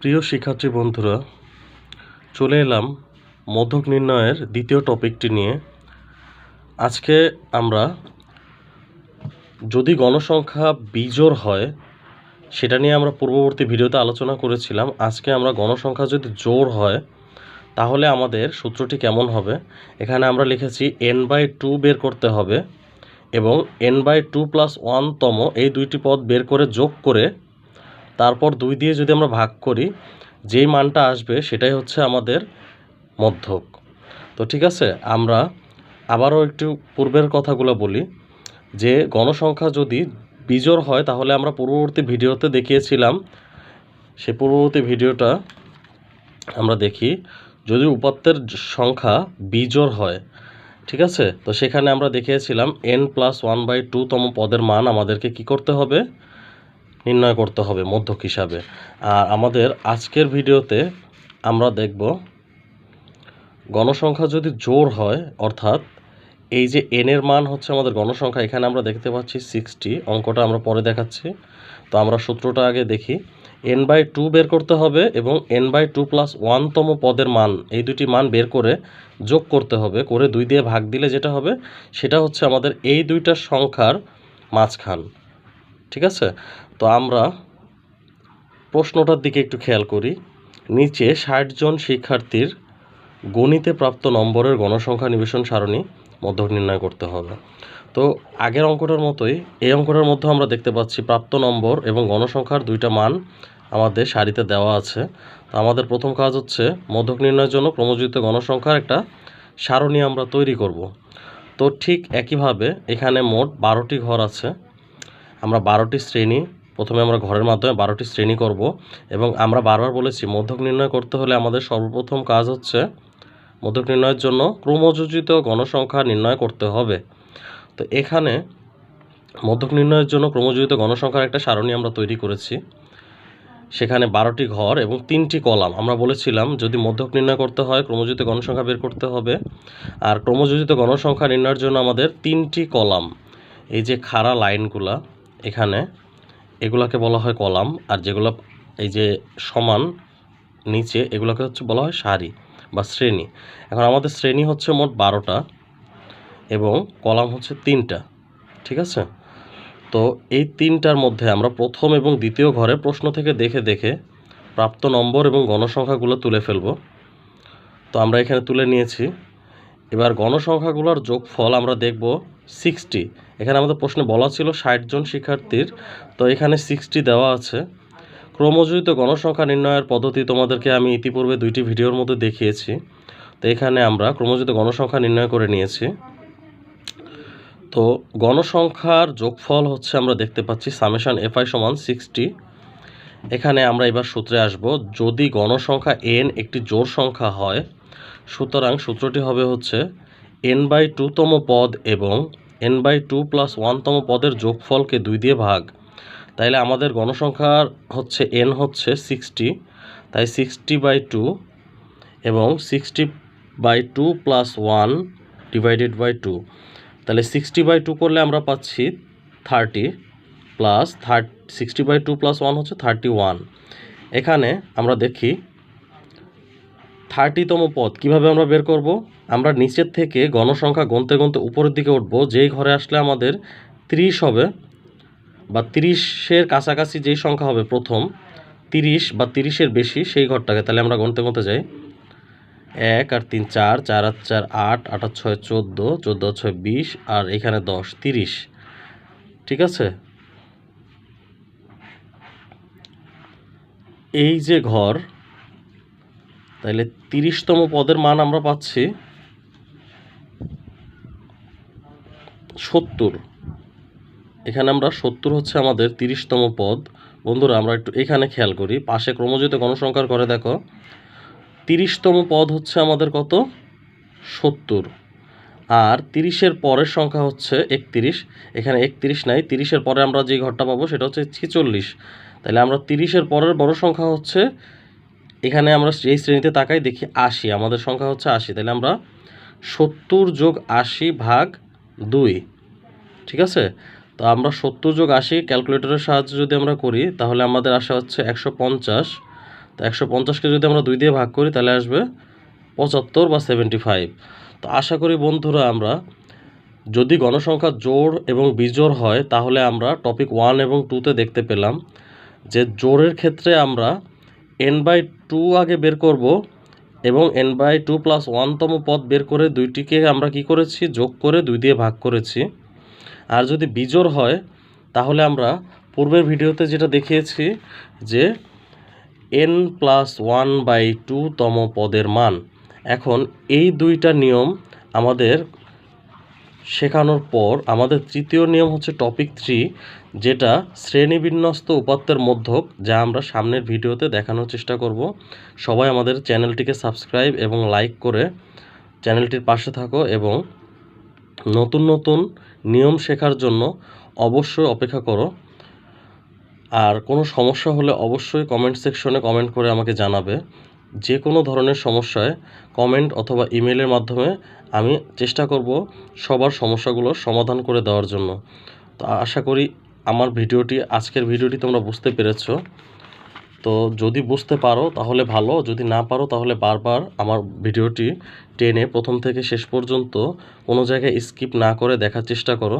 প্রিয় শিক্ষার্থী বন্ধুরা, চলে এলাম মধ্যক নির্ণয়ের দ্বিতীয় টপিকটি নিয়ে। আজকে আমরা যদি গণসংখ্যা বিজোড় হয়, সেটা নিয়ে আমরা পূর্ববর্তী ভিডিওতে আলোচনা করেছিলাম। আজকে আমরা গণসংখ্যা যদি জোর হয়, তাহলে আমাদের সূত্রটি কেমন হবে? এখানে আমরা লিখেছি এন বাই টু বের করতে হবে এবং এন বাই টু প্লাস ওয়ানতম এই দুইটি পদ বের করে যোগ করে তারপর দুই দিয়ে যদি আমরা ভাগ করি, যেই মানটা আসবে সেটাই হচ্ছে আমাদের মধ্যক। তো ঠিক আছে, আমরা আবারও একটু পূর্বের কথাগুলো বলি। যে গণসংখ্যা যদি বিজোড় হয়, তাহলে আমরা পূর্ববর্তী ভিডিওতে দেখিয়েছিলাম। সে পূর্ববর্তী ভিডিওটা আমরা দেখি, যদি উপাত্তের সংখ্যা বিজোড় হয়, ঠিক আছে? তো সেখানে আমরা দেখিয়েছিলাম এন প্লাস ওয়ান বাই টুতম পদের মান আমাদেরকে কি করতে হবে? নির্ণয় করতে হবে মধ্যক হিসাবে। আর আমাদের আজকের ভিডিওতে আমরা দেখব গণসংখ্যা যদি জোর হয়, অর্থাৎ এই যে এন এর মান হচ্ছে আমাদের গণসংখ্যা, এখানে আমরা দেখতে পাচ্ছি সিক্সটি অঙ্কটা আমরা পরে দেখাচ্ছি। তো আমরা সূত্রটা আগে দেখি। এন বাই টু বের করতে হবে এবং এন বাই টু প্লাস ওয়ানতম পদের মান, এই দুটি মান বের করে যোগ করতে হবে, করে দুই দিয়ে ভাগ দিলে যেটা হবে, সেটা হচ্ছে আমাদের এই দুইটা সংখ্যার মাঝখান। ঠিক আছে? তো আমরা প্রশ্নটার দিকে একটু খেয়াল করি। নিচে ষাট জন শিক্ষার্থীর গণিতে প্রাপ্ত নম্বরের গণসংখ্যা নিবেশন সারণী মধ্যক নির্ণয় করতে হবে। তো আগের অঙ্কটার মতোই এই অঙ্কটার মধ্যে আমরা দেখতে পাচ্ছি প্রাপ্ত নম্বর এবং গণসংখ্যার দুইটা মান আমাদের সারিতে দেওয়া আছে। তো আমাদের প্রথম কাজ হচ্ছে মধ্যক নির্ণয়ের জন্য ক্রমযুক্ত গণসংখ্যার একটা সারণী আমরা তৈরি করব। তো ঠিক একইভাবে এখানে মোট বারোটি ঘর আছে। আমরা বারোটি শ্রেণি প্রথমে আমরা ঘরের মাধ্যমে বারোটি শ্রেণি করব এবং আমরা বারবার বলেছি, মধ্যক নির্ণয় করতে হলে আমাদের সর্বপ্রথম কাজ হচ্ছে মধ্যক নির্ণয়ের জন্য ক্রমযোজিত গণসংখ্যা নির্ণয় করতে হবে। তো এখানে মধ্যক নির্ণয়ের জন্য ক্রমযোজিত গণসংখ্যার একটা সারণী আমরা তৈরি করেছি। সেখানে বারোটি ঘর এবং তিনটি কলাম। আমরা বলেছিলাম, যদি মধ্যক নির্ণয় করতে হয়, ক্রমযোজিত গণসংখ্যা বের করতে হবে। আর ক্রমযোজিত গণসংখ্যা নির্ণয়ের জন্য আমাদের তিনটি কলাম, এই যে খাড়া লাইনগুলা, এখানে এগুলাকে বলা হয় কলাম, আর যেগুলো এই যে সমান নিচে, এগুলোকে হচ্ছে বলা হয় সারি বা শ্রেণি। এখন আমাদের শ্রেণি হচ্ছে মোট বারোটা এবং কলাম হচ্ছে তিনটা, ঠিক আছে? তো এই তিনটার মধ্যে আমরা প্রথম এবং দ্বিতীয় ঘরে প্রশ্ন থেকে দেখে দেখে প্রাপ্ত নম্বর এবং গণসংখ্যাগুলো তুলে ফেলব। তো আমরা এখানে তুলে নিয়েছি। এবার গণসংখ্যাগুলোর যোগফল আমরা দেখব সিক্সটি। এখানে আমাদের প্রশ্নে বলা ছিল ষাট জন শিক্ষার্থীর, তো এখানে সিক্সটি দেওয়া আছে। ক্রমযোজিত গণসংখ্যা নির্ণয়ের পদ্ধতি তোমাদেরকে আমি ইতিপূর্বে দুইটি ভিডিওর মধ্যে দেখিয়েছি। তো এখানে আমরা ক্রমযোজিত গণসংখ্যা নির্ণয় করে নিয়েছি। তো গণসংখ্যার যোগফল হচ্ছে আমরা দেখতে পাচ্ছি সামেশান এফআই সমান সিক্সটি। এখানে আমরা এবার সূত্রে আসব, যদি গণসংখ্যা এন একটি জোর সংখ্যা হয়, সুতরাং সূত্রটি হবে হচ্ছে এন বাই টুতম পদ এবং এন বাই টু প্লাস ওয়ানতম পদের যোগফলকে দুই দিয়ে ভাগ। তাইলে আমাদের গণসংখ্যার হচ্ছে এন হচ্ছে সিক্সটি তাই সিক্সটি বাই টু এবং sixty by two plus one divided by two তাহলে সিক্সটি বাই টু করলে আমরা পাচ্ছি thirty plus thirty sixty by two plus one হচ্ছে থার্টি ওয়ান এখানে আমরা দেখি থার্টিতম পদ কীভাবে আমরা বের করব? আমরা নিচের থেকে গণসংখ্যা গনতে গনতে উপরের দিকে উঠব, যেই ঘরে আসলে আমাদের ত্রিশ হবে বা তিরিশের কাছাকাছি যেই সংখ্যা হবে প্রথম, তিরিশ বা তিরিশের বেশি সেই ঘরটাকে তাহলে আমরা গনতে গনতে যাই। এক আর তিন চার চার আর চার আট আট আর ছয় চোদ্দ চোদ্দ আর ছয় বিশ আর এখানে দশ, তিরিশ। ঠিক আছে? এই যে ঘর তাহলে তিরিশতম পদের মান আমরা পাচ্ছি সত্তর। এখানে আমরা সত্তর হচ্ছে আমাদের তিরিশতম পদ। বন্ধুরা, আমরা একটু এখানে খেয়াল করি। পাশে ক্রমযুত গণসংখ্যার করে দেখো, তিরিশতম পদ হচ্ছে আমাদের কত? সত্তর। আর তিরিশের পরের সংখ্যা হচ্ছে একত্রিশ। এখানে একত্রিশ নাই, তিরিশের পরে আমরা যে ঘরটা পাবো সেটা হচ্ছে ছেচল্লিশ। তাহলে আমরা তিরিশের পরের বড় সংখ্যা হচ্ছে এখানে আমরা এই শ্রেণীতে তাকাই, দেখি আশি, আমাদের সংখ্যা হচ্ছে আশি, তাহলে আমরা সত্তর যোগ আশি ভাগ দুই, ঠিক আছে? তো আমরা সত্তর যোগ আশি ক্যালকুলেটরের সাহায্যে যদি আমরা করি, তাহলে আমাদের আসা হচ্ছে একশো পঞ্চাশ, তো একশো পঞ্চাশকে যদি আমরা দুই দিয়ে ভাগ করি, তাহলে আসবে পঁচাত্তর বা সেভেন্টি ফাইভ। তো আশা করি বন্ধুরা আমরা, যদি গণসংখ্যা জোড় এবং বিজোড় হয়, তাহলে আমরা টপিক ওয়ান এবং টুতে দেখতে পেলাম যে জোরের ক্ষেত্রে আমরা এন বাই টু আগে বের করব এবং এন বাই টু প্লাস ওয়ানতম পদ বের করে দুইটিকে আমরা কি করেছি? যোগ করে দুই দিয়ে ভাগ করেছি। আর যদি বিজোড় হয়, তাহলে আমরা পূর্বের ভিডিওতে যেটা দেখিয়েছি যে n plus one by two তম পদের মান। এখন এই দুইটা নিয়ম আমাদের শেখানোর পর আমাদের তৃতীয় নিয়ম হচ্ছে টপিক থ্রি যেটা শ্রেণীবিন্যস্ত উপাত্তের মধ্যক, যা আমরা সামনের ভিডিওতে দেখানোর চেষ্টা করব। সবাই আমাদের চ্যানেলটিকে সাবস্ক্রাইব এবং লাইক করে চ্যানেলটির পাশে থাকো এবং নতুন নতুন নিয়ম শেখার জন্য অবশ্যই অপেক্ষা করো। আর কোনো সমস্যা হলে অবশ্যই কমেন্ট সেকশনে কমেন্ট করে আমাকে জানাবে। যে কোনো ধরনের সমস্যায় কমেন্ট অথবা ইমেলের মাধ্যমে আমি চেষ্টা করব সবার সমস্যাগুলোর সমাধান করে দেওয়ার জন্য। তো আশা করি আমার ভিডিওটি, আজকের ভিডিওটি তোমরা বুঝতে পেরেছ। তো যদি বুঝতে পারো তাহলে ভালো, যদি না পারো তাহলে বারবার আমার ভিডিওটি টেনে প্রথম থেকে শেষ পর্যন্ত কোনো জায়গায় স্কিপ না করে দেখার চেষ্টা করো।